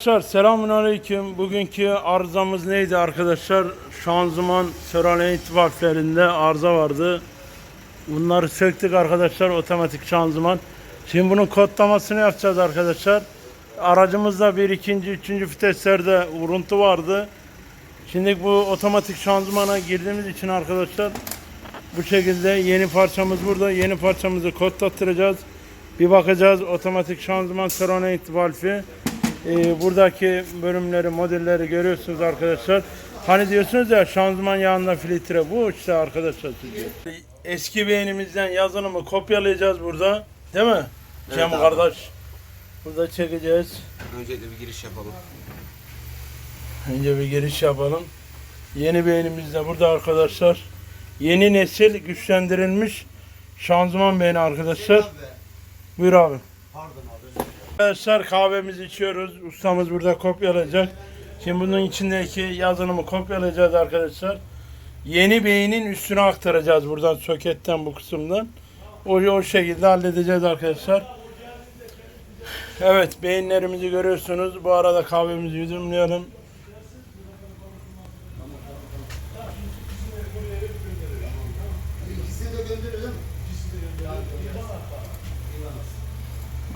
Arkadaşlar selamun aleyküm. Bugünkü arızamız neydi arkadaşlar? Şanzıman Serolanet valflerinde arıza vardı. Bunları söktük arkadaşlar otomatik şanzıman. Şimdi bunun kodlamasını yapacağız arkadaşlar. Aracımızda bir ikinci, üçüncü viteslerde vuruntu vardı. Şimdi bu otomatik şanzımana girdiğimiz için arkadaşlar bu şekilde yeni parçamız burada. Yeni parçamızı kodlattıracağız. Bir bakacağız otomatik şanzıman Serolanet valfi. Ee, buradaki bölümleri, modelleri görüyorsunuz arkadaşlar. Hani diyorsunuz ya şanzıman yağında filtre bu işte arkadaşlar sizce. Eski beynimizden yazılımı kopyalayacağız burada. Değil mi? Cem abi. kardeş. Burada çekeceğiz. Öncelikle bir giriş yapalım. Önce bir giriş yapalım. Yeni beynimiz de burada arkadaşlar. Yeni nesil güçlendirilmiş şanzıman beyni arkadaşlar. Buyur abi. Arkadaşlar kahvemizi içiyoruz. Ustamız burada kopyalayacak. Şimdi bunun içindeki yazılımı kopyalayacağız arkadaşlar. Yeni beynin üstüne aktaracağız buradan soketten bu kısımdan. O, o şekilde halledeceğiz arkadaşlar. Evet beyinlerimizi görüyorsunuz. Bu arada kahvemizi yudumlayalım.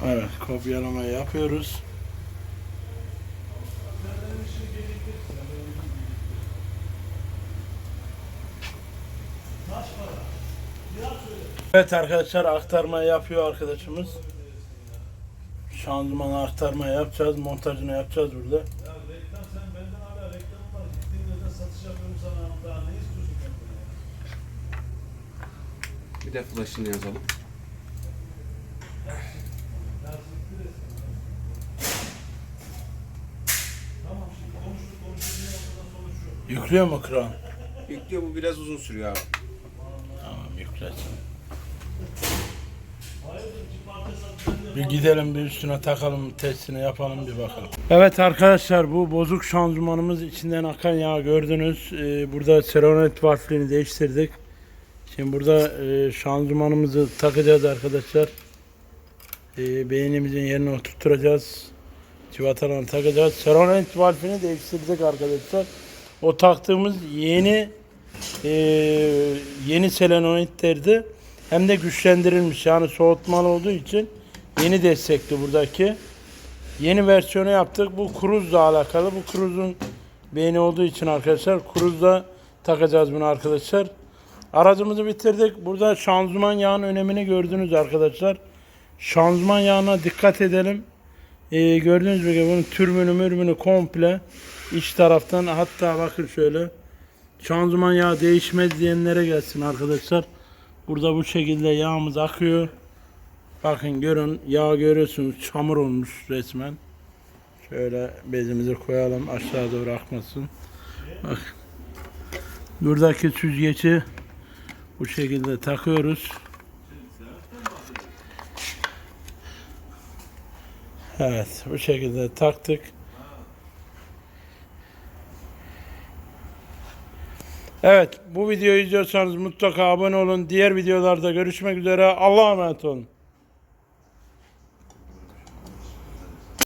Evet, kopyalama yapıyoruz. Evet arkadaşlar aktarma yapıyor arkadaşımız. Şanzıman aktarma yapacağız, montajını yapacağız burada. Bir de flash'ını yazalım. Yüklüyor mu kran? Yüklüyor bu biraz uzun sürüyor abi. Tamam yüklesin. Bir gidelim bir üstüne takalım testini yapalım bir bakalım. Evet arkadaşlar bu bozuk şanzımanımız içinden akan yağ gördünüz. Ee, burada seronet valflerini değiştirdik. Şimdi burada e, şanzımanımızı takacağız arkadaşlar. Ee, beynimizin yerine oturtturacağız. Civatalarını takacağız. Seronet valfini değiştirdik arkadaşlar. O taktığımız yeni e, yeni selenonitlerdi. Hem de güçlendirilmiş yani soğutmalı olduğu için yeni destekli buradaki. Yeni versiyonu yaptık. Bu Cruise'la alakalı. Bu Cruise'un beyni olduğu için arkadaşlar Cruise'da takacağız bunu arkadaşlar. Aracımızı bitirdik. Burada şanzıman yağın önemini gördünüz arkadaşlar. Şanzıman yağına dikkat edelim. Ee, gördüğünüz gibi bunun türbünü mürmünü komple iç taraftan hatta bakın şöyle şanzıman yağı değişmez diyenlere gelsin arkadaşlar. Burada bu şekilde yağımız akıyor. Bakın görün yağ görüyorsunuz çamur olmuş resmen. Şöyle bezimizi koyalım aşağı doğru akmasın. Bak. Buradaki süzgeci bu şekilde takıyoruz. Evet bu şekilde taktık. Evet bu videoyu izliyorsanız mutlaka abone olun. Diğer videolarda görüşmek üzere. Allah'a emanet olun.